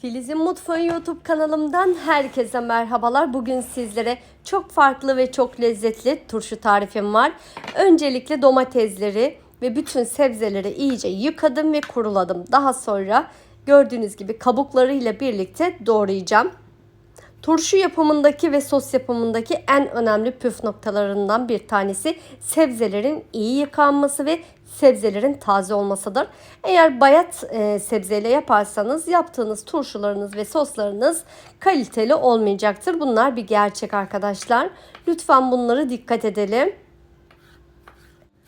Filiz'in Mutfağı YouTube kanalımdan herkese merhabalar. Bugün sizlere çok farklı ve çok lezzetli turşu tarifim var. Öncelikle domatesleri ve bütün sebzeleri iyice yıkadım ve kuruladım. Daha sonra gördüğünüz gibi kabuklarıyla birlikte doğrayacağım. Turşu yapımındaki ve sos yapımındaki en önemli püf noktalarından bir tanesi sebzelerin iyi yıkanması ve sebzelerin taze olmasıdır. Eğer bayat e, sebzeyle yaparsanız yaptığınız turşularınız ve soslarınız kaliteli olmayacaktır. Bunlar bir gerçek arkadaşlar. Lütfen bunları dikkat edelim.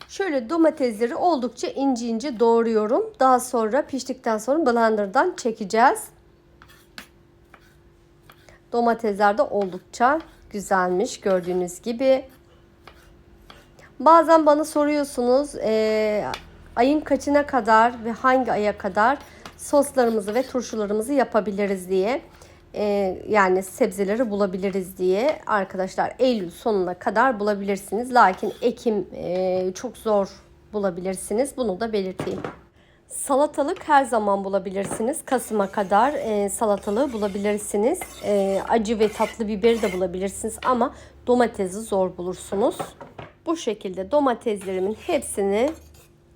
Şöyle domatesleri oldukça ince ince doğruyorum. Daha sonra piştikten sonra blenderdan çekeceğiz. Domatesler de oldukça güzelmiş gördüğünüz gibi. Bazen bana soruyorsunuz e, ayın kaçına kadar ve hangi aya kadar soslarımızı ve turşularımızı yapabiliriz diye. E, yani sebzeleri bulabiliriz diye. Arkadaşlar Eylül sonuna kadar bulabilirsiniz. Lakin Ekim e, çok zor bulabilirsiniz. Bunu da belirteyim. Salatalık her zaman bulabilirsiniz. Kasım'a kadar e, salatalığı bulabilirsiniz. E, acı ve tatlı biberi de bulabilirsiniz ama domatesi zor bulursunuz. Bu şekilde domateslerimin hepsini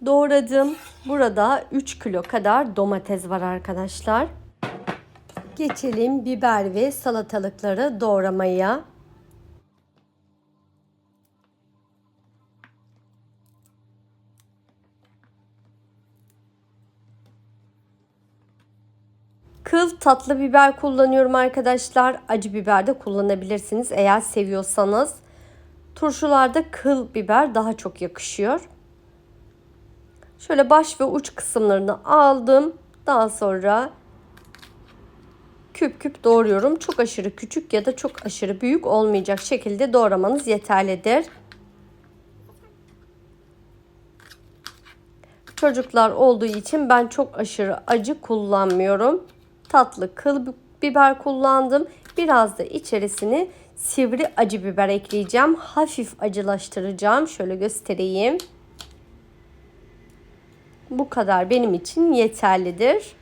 doğradım. Burada 3 kilo kadar domates var arkadaşlar. Geçelim biber ve salatalıkları doğramaya. Kıl tatlı biber kullanıyorum arkadaşlar. Acı biber de kullanabilirsiniz eğer seviyorsanız. Turşularda kıl biber daha çok yakışıyor. Şöyle baş ve uç kısımlarını aldım. Daha sonra küp küp doğruyorum. Çok aşırı küçük ya da çok aşırı büyük olmayacak şekilde doğramanız yeterlidir. Çocuklar olduğu için ben çok aşırı acı kullanmıyorum tatlı kıl biber kullandım. Biraz da içerisine sivri acı biber ekleyeceğim. Hafif acılaştıracağım. Şöyle göstereyim. Bu kadar benim için yeterlidir.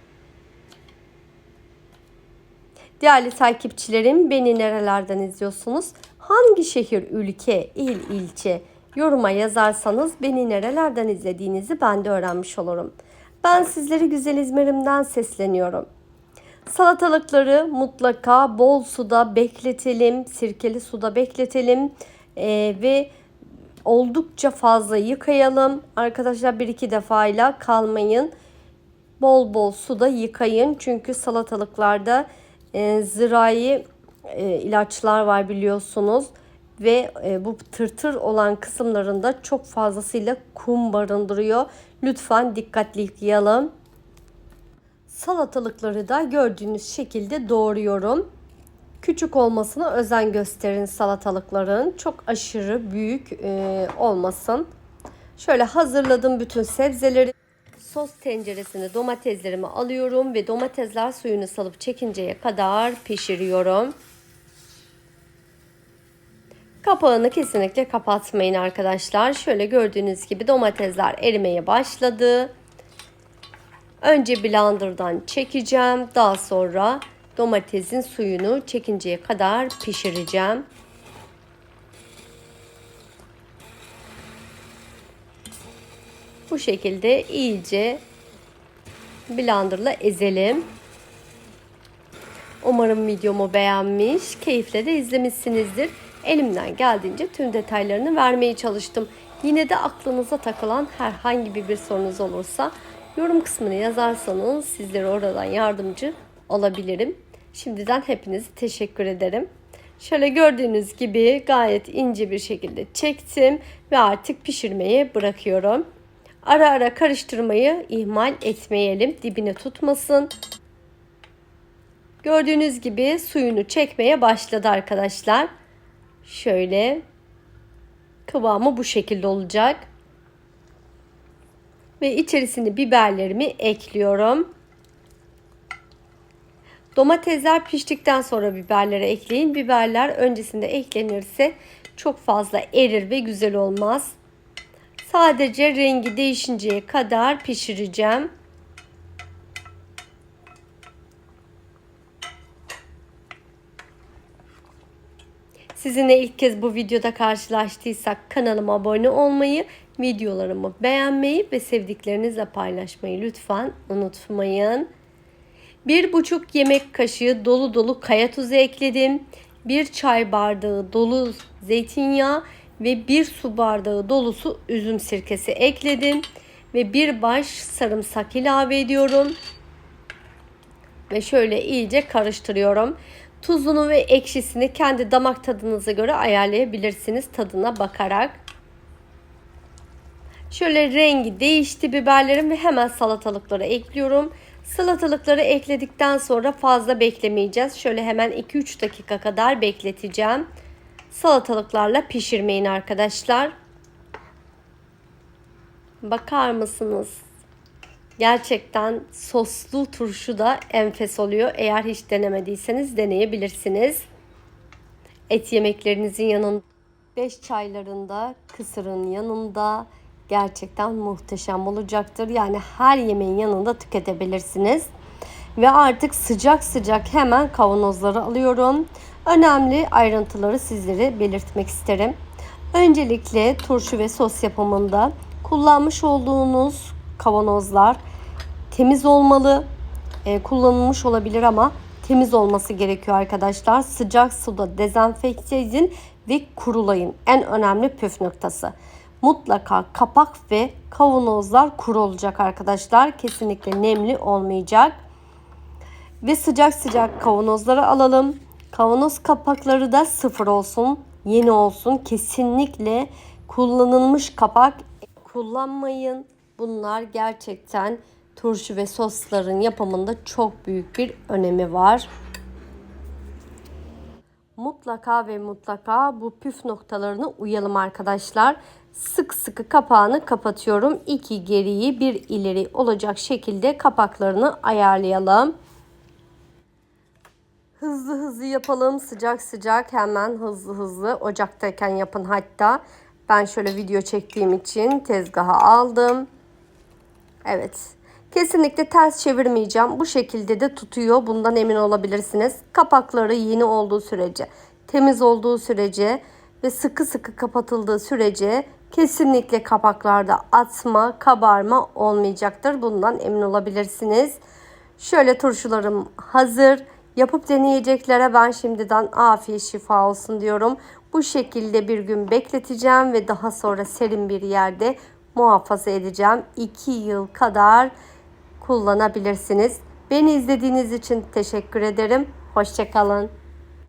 Değerli takipçilerim beni nerelerden izliyorsunuz? Hangi şehir, ülke, il, ilçe yoruma yazarsanız beni nerelerden izlediğinizi ben de öğrenmiş olurum. Ben sizleri güzel İzmir'imden sesleniyorum. Salatalıkları mutlaka bol suda bekletelim, sirkeli suda bekletelim ee, ve oldukça fazla yıkayalım. Arkadaşlar bir iki defayla kalmayın. Bol bol suda yıkayın çünkü salatalıklarda e, zirai e, ilaçlar var biliyorsunuz ve e, bu tırtır olan kısımlarında çok fazlasıyla kum barındırıyor. Lütfen dikkatli yıkayalım. Salatalıkları da gördüğünüz şekilde doğruyorum. Küçük olmasına özen gösterin salatalıkların. Çok aşırı büyük e, olmasın. Şöyle hazırladım bütün sebzeleri. Sos tenceresine domateslerimi alıyorum ve domatesler suyunu salıp çekinceye kadar pişiriyorum. Kapağını kesinlikle kapatmayın arkadaşlar. Şöyle gördüğünüz gibi domatesler erimeye başladı. Önce blenderdan çekeceğim. Daha sonra domatesin suyunu çekinceye kadar pişireceğim. Bu şekilde iyice blenderla ezelim. Umarım videomu beğenmiş, keyifle de izlemişsinizdir. Elimden geldiğince tüm detaylarını vermeye çalıştım. Yine de aklınıza takılan herhangi bir sorunuz olursa Yorum kısmını yazarsanız sizlere oradan yardımcı olabilirim. Şimdiden hepinize teşekkür ederim. Şöyle gördüğünüz gibi gayet ince bir şekilde çektim ve artık pişirmeye bırakıyorum. Ara ara karıştırmayı ihmal etmeyelim. Dibine tutmasın. Gördüğünüz gibi suyunu çekmeye başladı arkadaşlar. Şöyle kıvamı bu şekilde olacak ve içerisine biberlerimi ekliyorum. Domatesler piştikten sonra biberleri ekleyin. Biberler öncesinde eklenirse çok fazla erir ve güzel olmaz. Sadece rengi değişinceye kadar pişireceğim. Sizinle ilk kez bu videoda karşılaştıysak kanalıma abone olmayı, videolarımı beğenmeyi ve sevdiklerinizle paylaşmayı lütfen unutmayın. Bir buçuk yemek kaşığı dolu dolu kaya tuzu ekledim. Bir çay bardağı dolu zeytinyağı ve bir su bardağı dolusu üzüm sirkesi ekledim. Ve bir baş sarımsak ilave ediyorum. Ve şöyle iyice karıştırıyorum. Tuzunu ve ekşisini kendi damak tadınıza göre ayarlayabilirsiniz tadına bakarak. Şöyle rengi değişti biberlerim ve hemen salatalıkları ekliyorum. Salatalıkları ekledikten sonra fazla beklemeyeceğiz. Şöyle hemen 2-3 dakika kadar bekleteceğim. Salatalıklarla pişirmeyin arkadaşlar. Bakar mısınız? Gerçekten soslu turşu da enfes oluyor. Eğer hiç denemediyseniz deneyebilirsiniz. Et yemeklerinizin yanında, beş çaylarında, kısırın yanında gerçekten muhteşem olacaktır. Yani her yemeğin yanında tüketebilirsiniz. Ve artık sıcak sıcak hemen kavanozları alıyorum. Önemli ayrıntıları sizlere belirtmek isterim. Öncelikle turşu ve sos yapımında kullanmış olduğunuz kavanozlar temiz olmalı. E, kullanılmış olabilir ama temiz olması gerekiyor arkadaşlar. Sıcak suda dezenfekte edin ve kurulayın. En önemli püf noktası. Mutlaka kapak ve kavanozlar kuru olacak arkadaşlar. Kesinlikle nemli olmayacak. Ve sıcak sıcak kavanozları alalım. Kavanoz kapakları da sıfır olsun. Yeni olsun. Kesinlikle kullanılmış kapak kullanmayın. Bunlar gerçekten turşu ve sosların yapımında çok büyük bir önemi var. Mutlaka ve mutlaka bu püf noktalarını uyalım arkadaşlar. Sık sıkı kapağını kapatıyorum. İki geriyi bir ileri olacak şekilde kapaklarını ayarlayalım. Hızlı hızlı yapalım. Sıcak sıcak hemen hızlı hızlı ocaktayken yapın hatta. Ben şöyle video çektiğim için tezgaha aldım. Evet. Kesinlikle ters çevirmeyeceğim. Bu şekilde de tutuyor. Bundan emin olabilirsiniz. Kapakları yeni olduğu sürece, temiz olduğu sürece ve sıkı sıkı kapatıldığı sürece kesinlikle kapaklarda atma, kabarma olmayacaktır. Bundan emin olabilirsiniz. Şöyle turşularım hazır. Yapıp deneyeceklere ben şimdiden afiyet şifa olsun diyorum. Bu şekilde bir gün bekleteceğim ve daha sonra serin bir yerde muhafaza edeceğim. 2 yıl kadar kullanabilirsiniz. Beni izlediğiniz için teşekkür ederim. Hoşçakalın.